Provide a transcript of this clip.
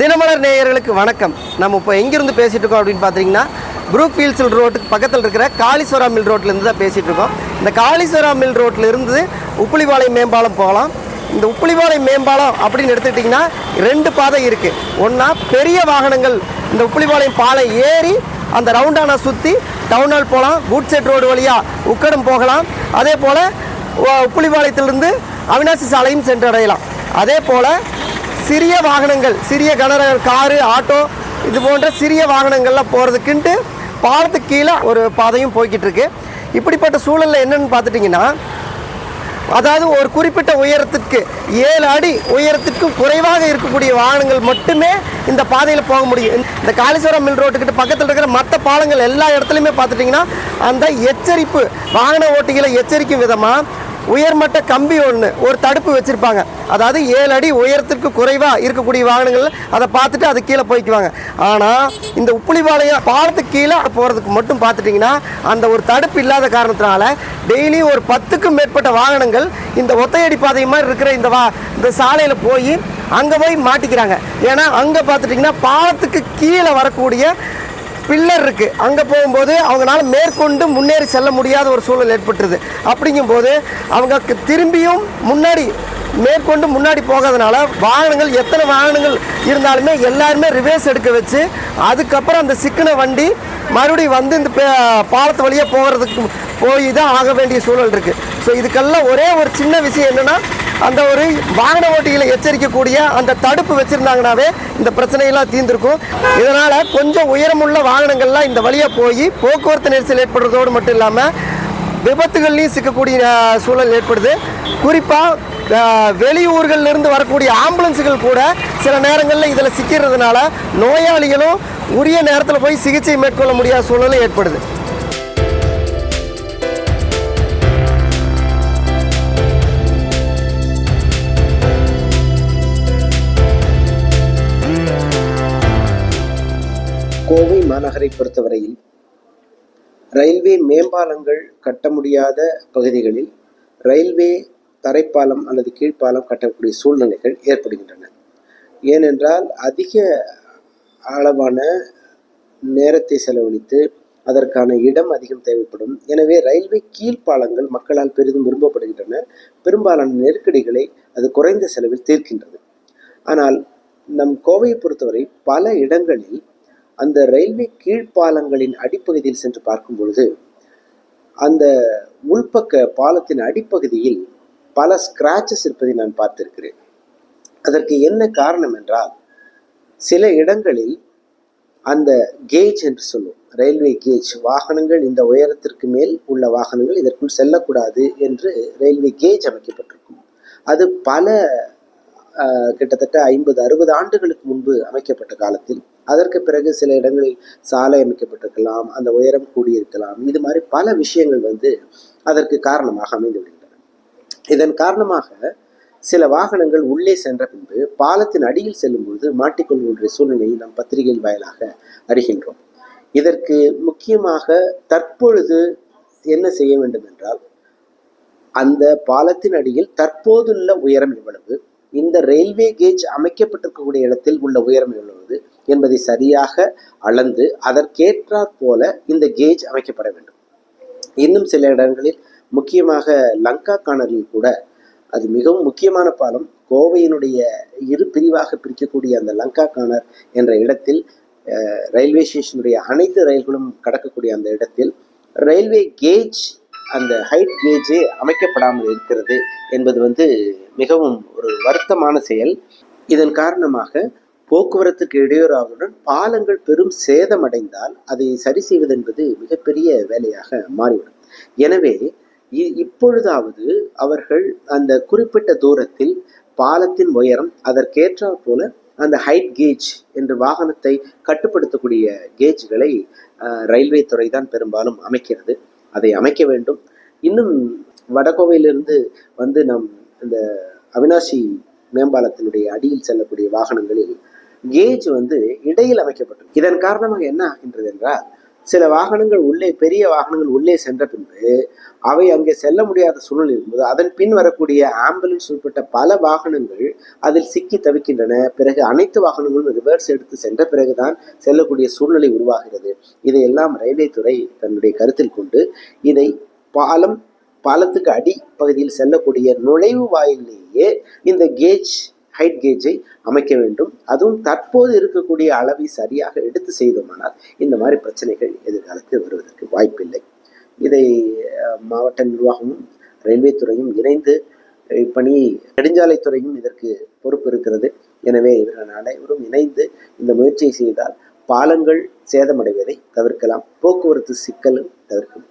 தினமலர் நேயர்களுக்கு வணக்கம். நம்ம இப்போ எங்கிருந்து பேசிட்டு இருக்கோம் அப்படின்னு பார்த்தீங்கன்னா புரூக் ஃபீல்ட்ஸ் ரோட்டுக்கு பக்கத்தில் இருக்கிற காளீஸ்வரா மில் ரோட்லேருந்து தான் பேசிட்டு இருக்கோம். இந்த காளீஸ்வரா மில் ரோட்டில் இருந்து உப்புளிபாளையம் மேம்பாலம் போகலாம். இந்த உப்புளிபாளையம் மேம்பாலம் அப்படின்னு எடுத்துக்கிட்டிங்கன்னா ரெண்டு பாதை இருக்குது ஒன்றா பெரிய வாகனங்கள் இந்த உப்புளிபாளையம் பாலை ஏறி அந்த ரவுண்டானா சுற்றி டவுன் ஹால் போகலாம் குட் செட் ரோடு வழியாக உக்கடம் போகலாம். அதே போல் உப்புளிபாளையத்திலிருந்து அவினாசி சாலையும் சென்றடையலாம். அதே போல் சிறிய வாகனங்கள் சிறிய கனரக காரு ஆட்டோ இது போன்ற சிறிய வாகனங்கள்லாம் போகிறதுக்குன்ட்டு பாலத்துக்கு கீழே ஒரு பாதையும் போய்கிட்டு இருக்கு இப்படிப்பட்ட சூழலில் என்னன்னு பார்த்துட்டிங்கன்னா அதாவது ஒரு குறிப்பிட்ட உயரத்திற்கு ஏழு அடி உயரத்துக்கும் குறைவாக இருக்கக்கூடிய வாகனங்கள் மட்டுமே இந்த பாதையில் போக முடியும். இந்த காளீஸ்வரம் மில் ரோட்டுக்கிட்ட பக்கத்தில் இருக்கிற மற்ற பாலங்கள் எல்லா இடத்துலையுமே பார்த்துட்டிங்கன்னா அந்த எச்சரிப்பு வாகன ஓட்டிகளை எச்சரிக்கும் விதமாக உயர்மட்ட கம்பி ஒன்று ஒரு தடுப்பு வச்சுருப்பாங்க. அதாவது ஏழு அடி உயரத்திற்கு குறைவாக இருக்கக்கூடிய வாகனங்கள் அதை பார்த்துட்டு அது கீழே போய்க்குவாங்க. ஆனால் இந்த உப்புளிபாளையம் பாலத்துக்கு கீழே போகிறதுக்கு மட்டும் பார்த்துட்டிங்கன்னா அந்த ஒரு தடுப்பு இல்லாத காரணத்தினால டெய்லியும் ஒரு பத்துக்கும் மேற்பட்ட வாகனங்கள் இந்த ஒத்தையடி பாதை மாதிரி இருக்கிற இந்த வா இந்த சாலையில் போய் அங்கே போய் மாட்டிக்கிறாங்க. ஏன்னா அங்கே பார்த்துட்டிங்கன்னா பாலத்துக்கு கீழே வரக்கூடிய பில்லர் இருக்குது அங்கே போகும்போது அவங்களால மேற்கொண்டு முன்னேறி செல்ல முடியாத ஒரு சூழல் ஏற்பட்டுருது. அப்படிங்கும்போது அவங்க திரும்பியும் முன்னாடி மேற்கொண்டு முன்னாடி போகாதனால வாகனங்கள் எத்தனை வாகனங்கள் இருந்தாலுமே எல்லாருமே ரிவேர்ஸ் எடுக்க வச்சு அதுக்கப்புறம் அந்த சிக்கின வண்டி மறுபடியும் வந்து இந்த பாலத்து வழியாக போகிறதுக்கு போய் தான் ஆக வேண்டிய சூழல் இருக்குது ஸோ இதுக்கெல்லாம் ஒரே ஒரு சின்ன விஷயம் என்னென்னா அந்த ஒரு வாகன ஓட்டிகளை எச்சரிக்கக்கூடிய அந்த தடுப்பு வச்சுருந்தாங்கனாவே இந்த பிரச்சனையெல்லாம் தீர்ந்திருக்கும். இதனால் கொஞ்சம் உயரமுள்ள வாகனங்கள்லாம் இந்த வழியாக போய் போக்குவரத்து நெரிசல் ஏற்படுறதோடு மட்டும் இல்லாமல் விபத்துகள்லையும் சிக்கக்கூடிய சூழல் ஏற்படுது. குறிப்பாக வெளியூர்களிலிருந்து வரக்கூடிய ஆம்புலன்ஸுகள் கூட சில நேரங்களில் இதில் சிக்கிறதுனால நோயாளிகளும் உரிய நேரத்தில் போய் சிகிச்சை மேற்கொள்ள முடியாத சூழலும் ஏற்படுது. கோவை மாநகரை பொறுத்தவரையில் ரயில்வே மேம்பாலங்கள் கட்ட முடியாத பகுதிகளில் ரயில்வே தரைப்பாலம் அல்லது கீழ்ப்பாலம் கட்டக்கூடிய சூழ்நிலைகள் ஏற்படுகின்றன. ஏனென்றால் அதிக அளவான நேரத்தை செலவழித்து அதற்கான இடம் அதிகம் தேவைப்படும். எனவே ரயில்வே கீழ்ப்பாலங்கள் மக்களால் பெரிதும் விரும்பப்படுகின்றன. பெரும்பாலான நெருக்கடிகளை அது குறைந்த செலவில் தீர்க்கின்றது. ஆனால் நம் கோவையை பொறுத்தவரை பல இடங்களில் அந்த ரயில்வே கீழ்ப்பாலங்களின் அடிப்பகுதியில் சென்று பார்க்கும் பொழுது அந்த உள்பக்க பாலத்தின் அடிப்பகுதியில் பல ஸ்கிராச்சஸ் இருப்பதை நான் பார்த்திருக்கிறேன். அதற்கு என்ன காரணம் என்றால் சில இடங்களில் அந்த கேஜ் என்று சொல்லும் ரயில்வே கேஜ் வாகனங்கள் இந்த உயரத்திற்கு மேல் உள்ள வாகனங்கள் இதற்குள் செல்லக்கூடாது என்று ரயில்வே கேஜ் அமைக்கப்பட்டிருக்கும். அது பல கிட்டத்தட்ட ஐம்பது அறுபது ஆண்டுகளுக்கு முன்பு அமைக்கப்பட்ட காலத்தில் அதற்கு பிறகு சில இடங்களில் சாலை அமைக்கப்பட்டிருக்கலாம் அந்த உயரம் கூடியிருக்கலாம். இது மாதிரி பல விஷயங்கள் வந்து அதற்கு காரணமாக அமைந்து விடுகின்றன இதன் காரணமாக சில வாகனங்கள் உள்ளே சென்ற பின்பு பாலத்தின் அடியில் செல்லும் பொழுது மாட்டிக்கொள்கின்ற சூழ்நிலையை நாம் பத்திரிகையில் வாயிலாக அறிகின்றோம். இதற்கு முக்கியமாக தற்பொழுது என்ன செய்ய வேண்டும் என்றால் அந்த பாலத்தின் அடியில் தற்போதுள்ள உயரம் எவ்வளவு இந்த ரயில்வே கேஜ் அமைக்கப்பட்டிருக்கக்கூடிய இடத்தில் உள்ள உயரம் எவ்வளவு என்பதை சரியாக அளந்து அதற்கேற்றாற் போல இந்த கேஜ் அமைக்கப்பட வேண்டும். இன்னும் சில இடங்களில் முக்கியமாக லங்கா காணலில் கூட அது மிகவும் முக்கியமான பாலம். கோவையினுடைய இரு பிரிவாக பிரிக்கக்கூடிய அந்த லங்கா காணர் என்ற இடத்தில் ரயில்வே ஸ்டேஷனுடைய அனைத்து ரயில்களும் கடக்கக்கூடிய அந்த இடத்தில் ரயில்வே கேஜ் அந்த ஹைட் கேஜே அமைக்கப்படாமல் இருக்கிறது என்பது வந்து மிகவும் ஒரு வருத்தமான செயல். இதன் காரணமாக போக்குவரத்துக்கு இடையூறாகுடன் பாலங்கள் பெரும் சேதமடைந்தால் அதை சரி செய்வது என்பது மிகப்பெரிய வேலையாக மாறிவிடும். எனவே இ- இப்பொழுதாவது அவர்கள் அந்த குறிப்பிட்ட தூரத்தில் பாலத்தின் உயரம் அதற்கேற்றாற் போல அந்த ஹைட் கேஜ் என்ற வாகனத்தை கட்டுப்படுத்தக்கூடிய கேஜ்களை ரயில்வே துறை தான் பெரும்பாலும் அமைக்கிறது. அதை அமைக்க வேண்டும். இன்னும் வடகோவையிலிருந்து வந்து நம் இந்த அவினாசி மேம்பாலத்தினுடைய அடியில் செல்லக்கூடிய வாகனங்களில் கேஜ் வந்து இடையில் அமைக்கப்பட்டது இதன் காரணமாக என்ன ஆகின்றது என்றால் சில வாகனங்கள் உள்ளே பெரிய வாகனங்கள் உள்ளே சென்ற பின்பு அவை அங்கே செல்ல முடியாத சூழ்நிலை இருக்கும்போது அதன் பின் வரக்கூடிய ஆம்புலன்ஸ் உட்பட்ட பல வாகனங்கள் அதில் சிக்கி தவிக்கின்றன. பிறகு அனைத்து வாகனங்களும் ரிவர்ஸ் எடுத்து சென்ற பிறகுதான் செல்லக்கூடிய சூழ்நிலை உருவாகிறது. இதையெல்லாம் ரயில்வே துறை தன்னுடைய கருத்தில் கொண்டு இதை பாலம் பாலத்துக்கு அடி பகுதியில் செல்லக்கூடிய நுழைவு வாயிலேயே இந்த கேஜ் ஹைட் கேஜை அமைக்க வேண்டும். அதுவும் தற்போது இருக்கக்கூடிய அளவை சரியாக எடுத்து செய்தோமானால் இந்த மாதிரி பிரச்சனைகள் எதிர்காலத்தில் வருவதற்கு வாய்ப்பில்லை. இதை மாவட்ட நிர்வாகமும் ரயில்வே துறையும் இணைந்து இப்பணி நெடுஞ்சாலைத்துறையும் இதற்கு பொறுப்பு இருக்கிறது. எனவே இவர்கள் அனைவரும் இணைந்து இந்த முயற்சியை செய்தால் பாலங்கள் சேதமடைவதை தவிர்க்கலாம். போக்குவரத்து சிக்கலும் தவிர்க்கும்.